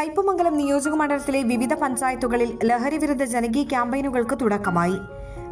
കയ്പമംഗലം നിയോജക മണ്ഡലത്തിലെ വിവിധ പഞ്ചായത്തുകളിൽ ലഹരിവിരുദ്ധ ജനകീയ ക്യാമ്പയിനുകൾക്ക് തുടക്കമായി.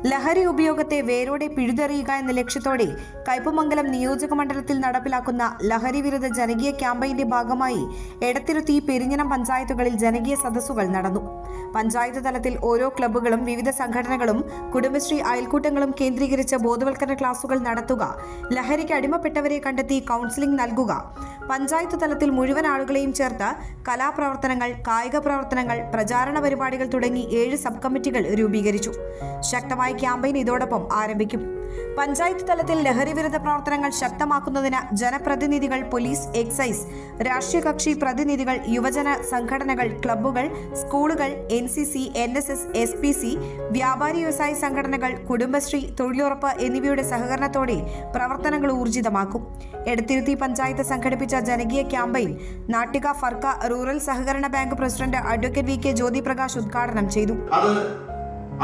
ലഹരി ഉപയോഗത്തെ വേരോടെ പിഴുതെറിയുക എന്ന ലക്ഷ്യത്തോടെ കയ്പമംഗലം നിയോജക മണ്ഡലത്തിൽ നടപ്പിലാക്കുന്ന ലഹരി വിരുദ്ധ ജനകീയ ക്യാമ്പയിന്റെ ഭാഗമായി എടത്തിരുത്തി പെരിഞ്ഞനം പഞ്ചായത്തുകളിൽ ജനകീയ സദസ്സുകൾ നടന്നു. പഞ്ചായത്ത് തലത്തിൽ ഓരോ ക്ലബ്ബുകളും വിവിധ സംഘടനകളും കുടുംബശ്രീ അയൽക്കൂട്ടങ്ങളും കേന്ദ്രീകരിച്ച് ബോധവൽക്കരണ ക്ലാസുകൾ നടത്തുക ലഹരിക്ക് അടിമപ്പെട്ടവരെ കണ്ടെത്തി കൗൺസിലിംഗ് നൽകുക. പഞ്ചായത്ത് തലത്തിൽ മുഴുവൻ ആളുകളെയും ചേർത്ത് കലാപ്രവർത്തനങ്ങൾ കായിക പ്രവർത്തനങ്ങൾ പ്രചാരണ പരിപാടികൾ തുടങ്ങി ഏഴ് സബ് കമ്മിറ്റികൾ രൂപീകരിച്ചു. ശക്തമായ ക്യാമ്പയിൻ ഇതോടൊപ്പം ആരംഭിക്കും. പഞ്ചായത്ത് തലത്തിൽ ലഹരി വിരുദ്ധ പ്രവർത്തനങ്ങൾ ശക്തമാക്കുന്നതിന് ജനപ്രതിനിധികൾ പോലീസ് എക്സൈസ് രാഷ്ട്രീയ കക്ഷി പ്രതിനിധികൾ യുവജന സംഘടനകൾ ക്ലബ്ബുകൾ സ്കൂളുകൾ N C C N S S S P C വ്യാപാരി വ്യവസായ സംഘടനകൾ കുടുംബശ്രീ തൊഴിലുറപ്പ് എന്നിവയുടെ സഹകരണത്തോടെ പ്രവർത്തനങ്ങൾ ഊർജിതമാക്കും. എടത്തിരുത്തി പഞ്ചായത്ത് സംഘടിപ്പിച്ച ജനകീയ ക്യാമ്പയിൻ നാട്ടിക ഫർക്ക റൂറൽ സഹകരണ bank president advocate V K Jyothi Prakash ഉദ്ഘാടനം ചെയ്തു.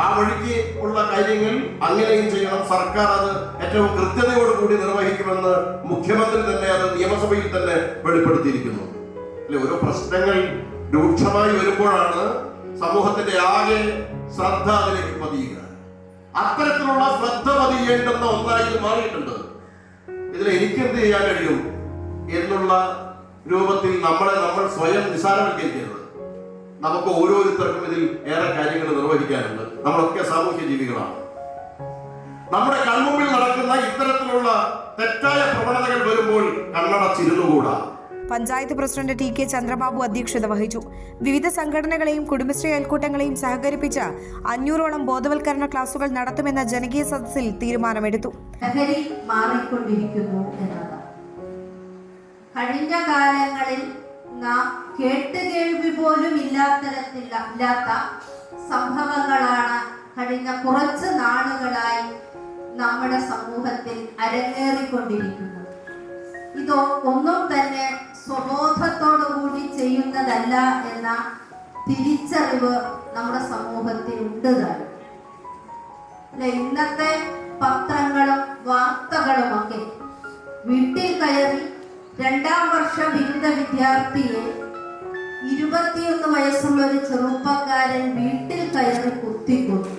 ആ വഴിക്ക് ഉള്ള കാര്യങ്ങൾ അങ്ങനെയും ചെയ്യണം. സർക്കാർ അത് ഏറ്റവും കൃത്യതയോടുകൂടി നിർവഹിക്കുമെന്ന് മുഖ്യമന്ത്രി തന്നെ അത് നിയമസഭയിൽ തന്നെ വെളിപ്പെടുത്തിയിരിക്കുന്നു. അല്ലെ ഓരോ പ്രശ്നങ്ങൾ രൂക്ഷമായി വരുമ്പോഴാണ് സമൂഹത്തിന്റെ ആകെ ശ്രദ്ധ അതിലേക്ക് പതിയുക. അത്തരത്തിലുള്ള ശ്രദ്ധ പതിയേണ്ടുന്ന ഒന്നായി മാറിയിട്ടുണ്ട്. ഇതിൽ എനിക്ക് എന്ത് ചെയ്യാൻ കഴിയും എന്നുള്ള രൂപത്തിൽ നമ്മളെ നമ്മൾ സ്വയം നിസാരവൽക്കരിക്കരുത്. നമുക്ക് ഓരോരുത്തർക്കും ഇതിൽ ഏറെ കാര്യങ്ങൾ നിർവഹിക്കാനുണ്ട്. നമ്മളൊക്കെ സാമൂഹ്യ ജീവികളാണ്. നമ്മുടെ കൺമുമ്പിൽ നടക്കുന്ന ഇത്തരത്തിലുള്ള തെറ്റായ പ്രവണതകൾ വരുമ്പോൾ കണ്ണട കണ്ണടച്ചിരുന്നുകൂടാ panchayat president T K Chandrababu അധ്യക്ഷത വഹിച്ചു. വിവിധ സംഘടനകളെയും കുടുംബശ്രീ അയൽക്കൂട്ടങ്ങളെയും സഹകരിപ്പിച്ച് അഞ്ഞൂറോളം ബോധവൽക്കരണ ക്ലാസുകൾ നടത്തുമെന്ന ജനകീയ സദസ്സിൽ തീരുമാനമെടുത്തു. കഴിഞ്ഞ കാലങ്ങളിൽ നാം കേട്ടുകേൾവി പോലും ഇല്ലാത്തരത്തില്ല ഇല്ലാത്ത സംഭവങ്ങളാണ് കഴിഞ്ഞ കുറച്ച് നാളുകളായി നമ്മുടെ സമൂഹത്തിൽ അരങ്ങേറിക്കൊണ്ടിരിക്കുന്നത്. ഇതോ ഒന്നും തന്നെ സ്വബോധത്തോടുകൂടി ചെയ്യുന്നതല്ല എന്ന തിരിച്ചറിവ് നമ്മുടെ സമൂഹത്തിൽ ഉണ്ട് തന്നെ ഇന്നത്തെ പത്രങ്ങളും വാർത്തകളുമൊക്കെ വീട്ടിൽ കയറി രണ്ടാം വർഷ ബിരുദ വിദ്യാർത്ഥിയെ ഇരുപത്തിയൊന്ന് വയസ്സുള്ള ഒരു ചെറുപ്പക്കാരൻ വീട്ടിൽ കയറി കുത്തിക്കൊന്നു.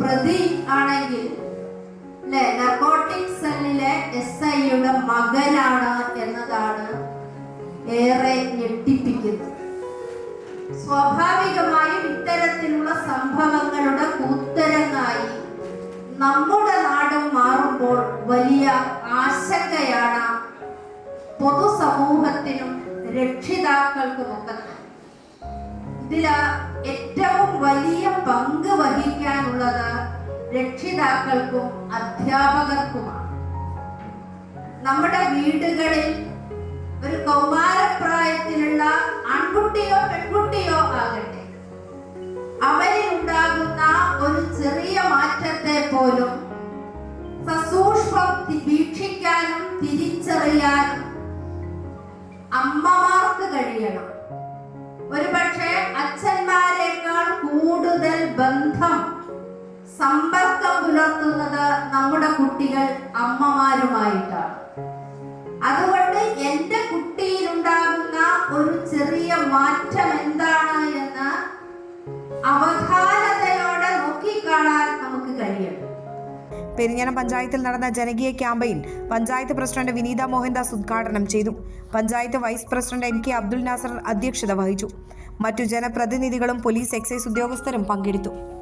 പ്രതി ആണെങ്കിൽ നർക്കോട്ടിക് സെല്ലിലെ എസ് ഐയുടെ മകനാണ് എന്നതാണ് ഏറെ ഞെട്ടിപ്പിക്കുന്നത്. സ്വാഭാവികമായും ഇത്തരത്തിലുള്ള സംഭവങ്ങളുടെ കൂത്തരങ്ങായി നമ്മുടെ പൊതുസമൂഹത്തിനും രക്ഷിതാക്കൾക്കുമൊക്കെ ഇതിൽ ഏറ്റവും വലിയ പങ്ക് വഹിക്കാനുള്ളത് രക്ഷിതാക്കൾക്കും അധ്യാപകർക്കുമാണ്. നമ്മുടെ വീടുകളിൽ ഒരു കൗമാരപ്രായത്തിലുള്ള ആൺകുട്ടിയോ പെൺകുട്ടിയോ ആകട്ടെ അവരിൽ ഉണ്ടാകുന്ന ഒരു ചെറിയ മാറ്റത്തെ പോലും സസൂക്ഷ്മം വീക്ഷിക്കാനും തിരിച്ചറിയാനും കഴിയണം. ഒരുപക്ഷെ അച്ഛന്മാരെക്കാൾ കൂടുതൽ ബന്ധം സമ്പർക്കം പുലർത്തുന്നത് നമ്മുടെ കുട്ടികൾ അമ്മമാരുമായിട്ടാണ്. അതുകൊണ്ട് എന്റെ കുട്ടിയിലുണ്ടാകുന്ന ഒരു ചെറിയ മാറ്റം എന്താണ് എന്ന് അവധാനതയോടെ പെരിഞ്ഞനം പഞ്ചായത്തിൽ നടന്ന ജനകീയ ക്യാമ്പയിൻ പഞ്ചായത്ത് പ്രസിഡന്റ് വിനീത മോഹൻദാസ് ഉദ്ഘാടനം ചെയ്തു. Panchayat vice president M K Abdul Nasar അധ്യക്ഷത വഹിച്ചു. മറ്റു ജനപ്രതിനിധികളും പോലീസ് എക്സൈസ് ഉദ്യോഗസ്ഥരും പങ്കെടുത്തു.